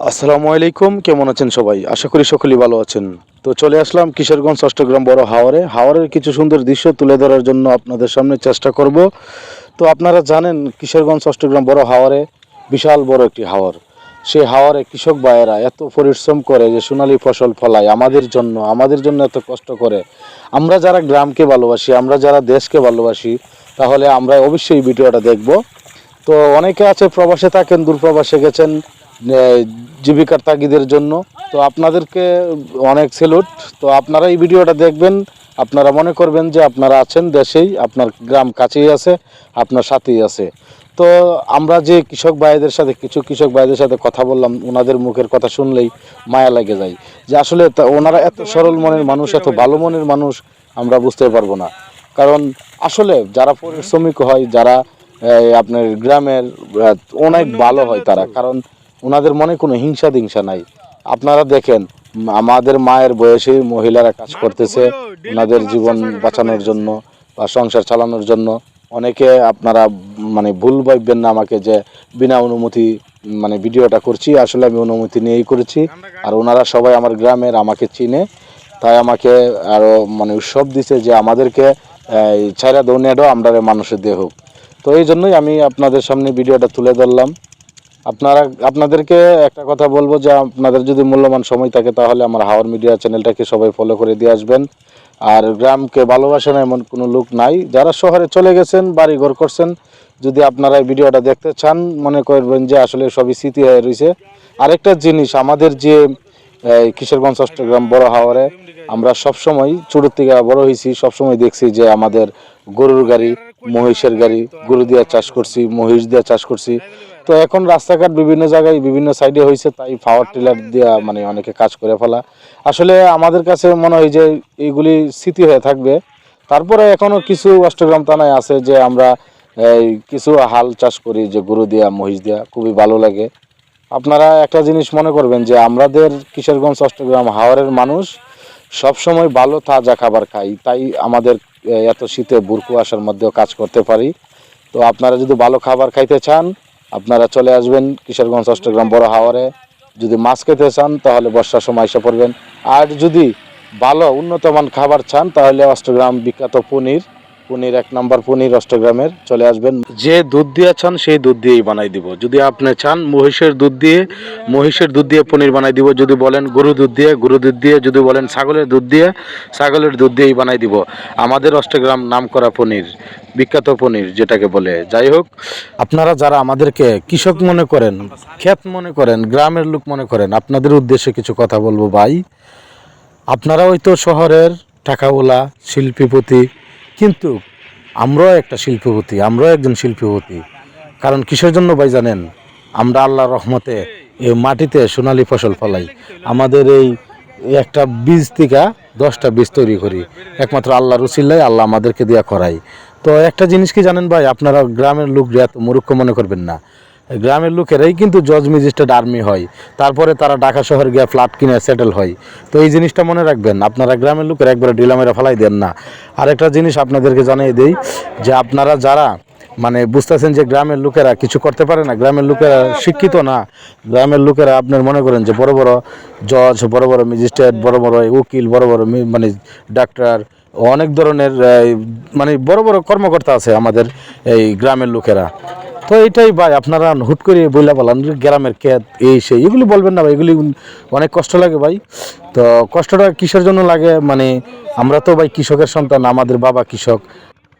আসসালামু আলাইকুম, কেমন আছেন সবাই? আশা করি সকলেই ভালো আছেন। তো চলে আসলাম কিশোরগঞ্জ অষ্টগ্রাম বড় হাওরে। হাওরের কিছু সুন্দর দৃশ্য তুলে ধরার জন্য আপনাদের সামনে চেষ্টা করব। তো আপনারা জানেন কিশোরগঞ্জ অষ্টগ্রাম বড় হাওরে বিশাল বড় একটি হাওর। সেই হাওরে কৃষক ভাইয়েরা এত পরিশ্রম করে যে সোনালী ফসল ফলায় আমাদের জন্য আমাদের জন্য এত কষ্ট করে। আমরা যারা গ্রামকে ভালোবাসি, আমরা যারা দেশকে ভালোবাসি, তাহলে আমরা অবশ্যই ভিডিওটা দেখব। তো অনেকে আছে প্রবাসে থাকেন, দূরপ্রবাসে গেছেন। জীবিকার তাগিদের জন্য। তো আপনাদেরকে অনেক সেলুট। তো আপনারা এই ভিডিওটা দেখবেন, আপনারা মনে করবেন যে আপনারা আছেন দেশেই, আপনার গ্রাম কাছেই আছে, আপনার সাথেই আছে। তো আমরা যে কৃষক ভাইদের সাথে, কিছু কৃষক ভাইদের সাথে কথা বললাম, ওনাদের মুখের কথা শুনলেই মায়া লাগে যায়। যে আসলে ওনারা এত সরল মনের মানুষ, এত ভালো মনের মানুষ, আমরা বুঝতে পারব না। কারণ আসলে যারা পরিশ্রমিক হয়, যারা আপনার গ্রামের অনেক ভালো হয় তারা। কারণ ওনাদের মনে কোনো হিংসা দিংসা নাই। আপনারা দেখেন, আমাদের মায়ের বয়সী মহিলারা কাজ করতেছে, ওনাদের জীবন বাঁচানোর জন্য বা সংসার চালানোর জন্য। অনেকে আপনারা মানে ভুল ভাববেন না আমাকে যে বিনা অনুমতি মানে ভিডিওটা করছি, আসলে আমি অনুমতি নিয়েই করেছি। আর ওনারা সবাই আমার গ্রামের, আমাকে চিনে। তাই আমাকে আরও মানে উৎসব দিছে যে আমাদেরকে ছাইরা দৌনেডো আমরা মানুষের দেহ তো এই জন্যই আমি আপনাদের সামনে ভিডিওটা তুলে ধরলাম। আপনারা, আপনাদেরকে একটা কথা বলব যে আপনাদের যদি মূল্যবান সময় থাকে তাহলে আমার হাওয়ার মিডিয়া চ্যানেলটাকে সবাই ফলো করে দিয়ে আসবেন। আর গ্রামকে ভালোবাসেন এমন কোনো লোক নাই। যারা শহরে চলে গেছেন বাড়ি ঘর করছেন, যদি আপনারা এই ভিডিওটা দেখতে চান, মনে করবেন যে আসলে সবই স্মৃতি হয়ে রয়েছে। আরেকটা জিনিস, আমাদের যে কিশোরগঞ্জ অষ্টগ্রাম বড় হাওয়ারে আমরা সবসময় ছোটোর থেকে বড় হয়েছি, সবসময় দেখছি যে আমাদের গরুর গাড়ি, মহিষের গাড়ি, গরু দিয়ে চাষ করছি, মহিষ দিয়ে চাষ করছি। তো এখন রাস্তাঘাট বিভিন্ন জায়গায় বিভিন্ন সাইডে হয়েছে, তাই পাওয়ার টিলার দিয়ে মানে অনেকে কাজ করে ফেলা। আসলে আমাদের কাছে মনে হয় যে এইগুলি স্মৃতি হয়ে থাকবে। তারপরে এখনও কিছু অষ্টগ্রাম থানায় আছে যে আমরা কিছু হাল চাষ করি যে গরু দিয়া, মহিষ দিয়া, খুবই ভালো লাগে। আপনারা একটা জিনিস মনে করবেন যে আমাদের কিশোরগঞ্জ অষ্টগ্রাম হাওরের মানুষ সব সময় ভালো তাজা খাবার খাই তাই আমাদের এত শীতে বুরকু আসার মধ্যেও কাজ করতে পারি। তো আপনারা যদি ভালো খাবার খাইতে চান আপনারা চলে আসবেন কিশোরগঞ্জ অষ্টগ্রাম বড় হাওয়ারে। যদি মাছ খেতে চান, তাহলে বর্ষার সময় এসে পড়বেন। আর যদি ভালো উন্নতমান খাবার চান, তাহলে অষ্টগ্রাম বিখ্যাত পনির পনির, এক নম্বর পনির অষ্টগ্রামের, চলে আসবেন। যে দুধ দিয়ে চান, সেই দুধ দিয়েই বানাই দিব। যদি আপনি চান, মহিষের দুধ দিয়ে, মহিষের দুধ দিয়ে পনির বানাই দিব। যদি বলেন গরু দুধ দিয়ে গরু দুধ দিয়ে, যদি বলেন ছাগলের দুধ দিয়ে, ছাগলের দুধ দিয়েই বানাই দিব। আমাদের অষ্টগ্রাম নাম করা পনির, বিখ্যাত পনির যেটাকে বলে। যাই হোক, আপনারা যারা আমাদেরকে কৃষক মনে করেন ক্ষেত মনে করেন, গ্রামের লোক মনে করেন, আপনাদের উদ্দেশ্যে কিছু কথা বলব ভাই। আপনারা হয়তো শহরের টাকাওয়ালা, শিল্পীপতি কিন্তু আমরাও একটা শিল্পপতি, আমরাও একজন শিল্পপতি। কারণ কিসের জন্য ভাই জানেন? আমরা আল্লাহর রহমতে এই মাটিতে সোনালি ফসল ফলাই। আমাদের এই এই একটা বীজ থেকে দশটা বীজ তৈরি করি। একমাত্র আল্লাহ রসিল্লাই আল্লাহ আমাদেরকে দিয়া করাই। তো একটা জিনিস কি জানেন ভাই? আপনারা গ্রামের লোক এত মূর্খ মনে করবেন না। গ্রামের লোকেরাই কিন্তু জজ ম্যাজিস্ট্রেট আর্মি হয়। তারপরে তারা ঢাকা শহর গিয়ে ফ্ল্যাট কিনে সেটেল হয়। তো এই জিনিসটা মনে রাখবেন, আপনারা গ্রামের লোকের একবারে ডিলামেরা ফেলাই দেন না। আরেকটা জিনিস আপনাদেরকে জানিয়ে দেই, যে আপনারা যারা মানে বুঝতেছেন যে গ্রামের লোকেরা কিছু করতে পারে না, গ্রামের লোকেরা শিক্ষিত না, গ্রামের লোকেরা আপনার মনে করেন যে বড় বড় জজ, বড় বড় ম্যাজিস্ট্রেট, বড় বড় উকিল, বড় বড় মানে ডাক্তার, অনেক ধরনের মানে বড় বড় কর্মকর্তা আছে আমাদের এই গ্রামের লোকেরা। তো এটাই ভাই আপনারা হুট করে বইলা বলেন গ্রামের ক্ষেত এই সেই এগুলি বলবেন না ভাই এগুলি অনেক কষ্ট লাগে ভাই। তো কষ্টটা কিসের জন্য লাগে? মানে আমরা তো ভাই কৃষকের সন্তান আমাদের বাবা কৃষক।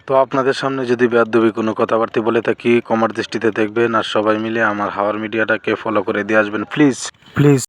তো আপনাদের সামনে যদি বেদবী কোনো কথাবার্তা বলে থাকি কমার দৃষ্টিতে দেখবেন আর সবাই মিলে আমার হাওয়ার মিডিয়াটাকে ফলো করে দিয়ে আসবেন প্লিজ প্লিজ